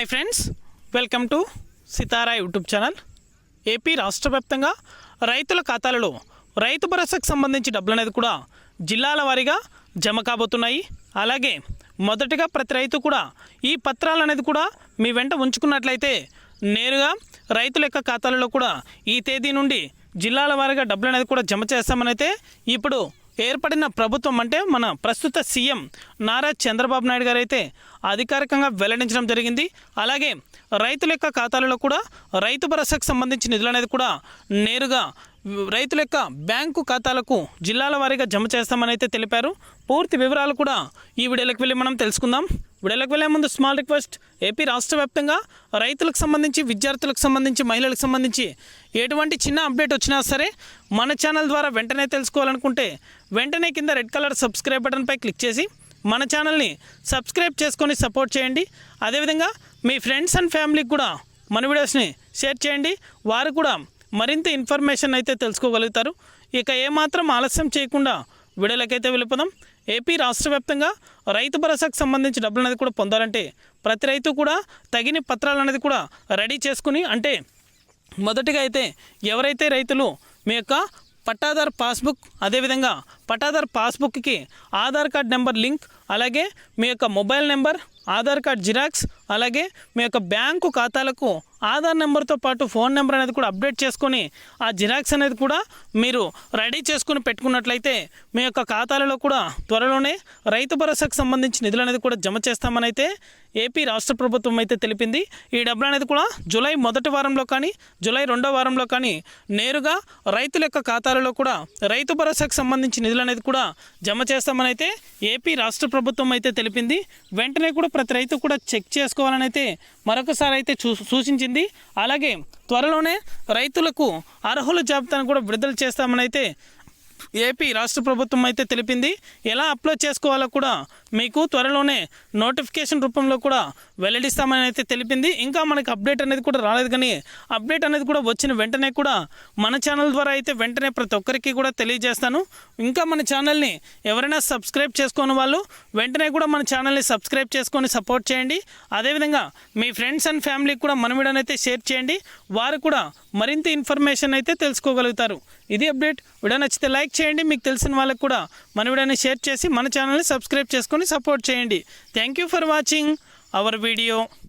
Hi friends welcome to Sitara YouTube channel AP రాష్ట్ర వ్యాప్తంగా రైతుల ఖాతాలలో రైతు భరోసాకు సంబంధించి డబ్బులు అనేది కూడా జిల్లాల వారీగా జమ కాబోతున్నాయి. అలాగే మొదటిగా ప్రతి రైతు కూడా ఈ పత్రాలు అనేది కూడా మీ వెంట ఉంచుకున్నట్లయితే నేరుగా రైతుల యొక్క ఖాతాలలో కూడా ఈ తేదీ నుండి జిల్లాల వారీగా డబ్బులు అనేది కూడా జమ చేస్తామనైతే ఇప్పుడు ఏర్పడిన ప్రభుత్వం అంటే మన ప్రస్తుత సీఎం నారా చంద్రబాబు నాయుడు గారు అయితే అధికారికంగా వెల్లడించడం జరిగింది. అలాగే రైతుల యొక్క ఖాతాలలో కూడా రైతు భరోసాకు సంబంధించిన నిధులు అనేది కూడా నేరుగా రైతుల యొక్క బ్యాంకు ఖాతాలకు జిల్లాల వారీగా జమ చేస్తామని అయితే తెలిపారు. పూర్తి వివరాలు కూడా ఈ వీడియోలోకి వెళ్ళి మనం తెలుసుకుందాం. వీడియోలోకి వెళ్ళే ముందు స్మాల్ రిక్వెస్ట్ ఏపీ రాష్ట్ర వ్యాప్తంగా రైతులకు సంబంధించి విద్యార్థులకు సంబంధించి మహిళలకు సంబంధించి ఎటువంటి చిన్న అప్డేట్ వచ్చినా సరే మన ఛానల్ ద్వారా వెంటనే తెలుసుకోవాలనుకుంటే వెంటనే కింద రెడ్ కలర్ సబ్స్క్రైబ్ బటన్పై క్లిక్ చేసి మన ఛానల్ని సబ్స్క్రైబ్ చేసుకొని సపోర్ట్ చేయండి. అదేవిధంగా మీ ఫ్రెండ్స్ అండ్ ఫ్యామిలీకి కూడా మన వీడియోస్ని షేర్ చేయండి. వారు కూడా మరింత ఇన్ఫర్మేషన్ అయితే తెలుసుకోగలుగుతారు. ఇక ఏమాత్రం ఆలస్యం చేయకుండా వీడియోలకైతే వెళ్ళిపోదాం. ఏపీ రాష్ట్ర వ్యాప్తంగా రైతు భరోసాకు సంబంధించి డబ్బులు అనేది కూడా పొందాలంటే ప్రతి రైతు కూడా తగిన పత్రాలు అనేది కూడా రెడీ చేసుకుని అంటే మొదటిగా అయితే ఎవరైతే రైతులు మీ యొక్క పట్టాదార్ పాస్బుక్ అదేవిధంగా పటాదార్ పాస్బుక్కి ఆధార్ కార్డ్ నెంబర్ లింక్ అలాగే మీ యొక్క mobile number Aadhaar card xerox అలాగే మీ యొక్క బ్యాంకు ఖాతాలకు ఆధార్ నెంబర్తో పాటు ఫోన్ నెంబర్ అనేది కూడా అప్డేట్ చేసుకొని ఆ జిరాక్స్ అనేది కూడా మీరు రెడీ చేసుకుని పెట్టుకున్నట్లయితే మీ యొక్క ఖాతాలలో కూడా త్వరలోనే రైతు భరోసాకు సంబంధించి నిధులు అనేది కూడా జమ చేస్తామని అయితే ఏపీ రాష్ట్ర ప్రభుత్వం అయితే తెలిపింది. ఈ డబ్బులు అనేది కూడా జూలై మొదటి వారంలో కానీ జూలై రెండో వారంలో కానీ నేరుగా రైతుల యొక్క ఖాతాలలో కూడా రైతు భరోసాకు సంబంధించి నిధులు అనేది కూడా జమ చేస్తామని అయితే ఏపీ రాష్ట్ర ప్రభుత్వం అయితే తెలిపింది. వెంటనే కూడా ప్రతి రైతు కూడా చెక్ చేసుకోవాలని అయితే మరొకసారి అయితే చూ సూచించింది. అలాగే త్వరలోనే రైతులకు అర్హుల జాబితాను కూడా విడుదల చేస్తామని అయితే ఏపీ రాష్ట్ర ప్రభుత్వం అయితే తెలిపింది. ఎలా అప్లోడ్ చేసుకోవాలో కూడా మీకు త్వరలోనే నోటిఫికేషన్ రూపంలో కూడా వెల్లడిస్తామని అయితే తెలిపింది. ఇంకా మనకి అప్డేట్ అనేది కూడా రాలేదు కానీ అప్డేట్ అనేది కూడా వచ్చిన వెంటనే కూడా మన ఛానల్ ద్వారా అయితే వెంటనే ప్రతి ఒక్కరికి కూడా తెలియజేస్తాను. ఇంకా మన ఛానల్ని ఎవరైనా సబ్స్క్రైబ్ చేసుకోని వాళ్ళు వెంటనే కూడా మన ఛానల్ని సబ్స్క్రైబ్ చేసుకొని సపోర్ట్ చేయండి. అదేవిధంగా మీ ఫ్రెండ్స్ అండ్ ఫ్యామిలీకి కూడా మన వీడియోని షేర్ చేయండి. వారు కూడా మరింత ఇన్ఫర్మేషన్ అయితే తెలుసుకోగలుగుతారు. ఇది అప్డేట్. వీడియో నచ్చితే లైక్ చేయండి. మీకు తెలిసిన వాళ్ళకి కూడా మన వీడియోని షేర్ చేసి మన ఛానల్ని సబ్స్క్రైబ్ చేసుకొని సపోర్ట్ చేయండి. Thank you for watching our video.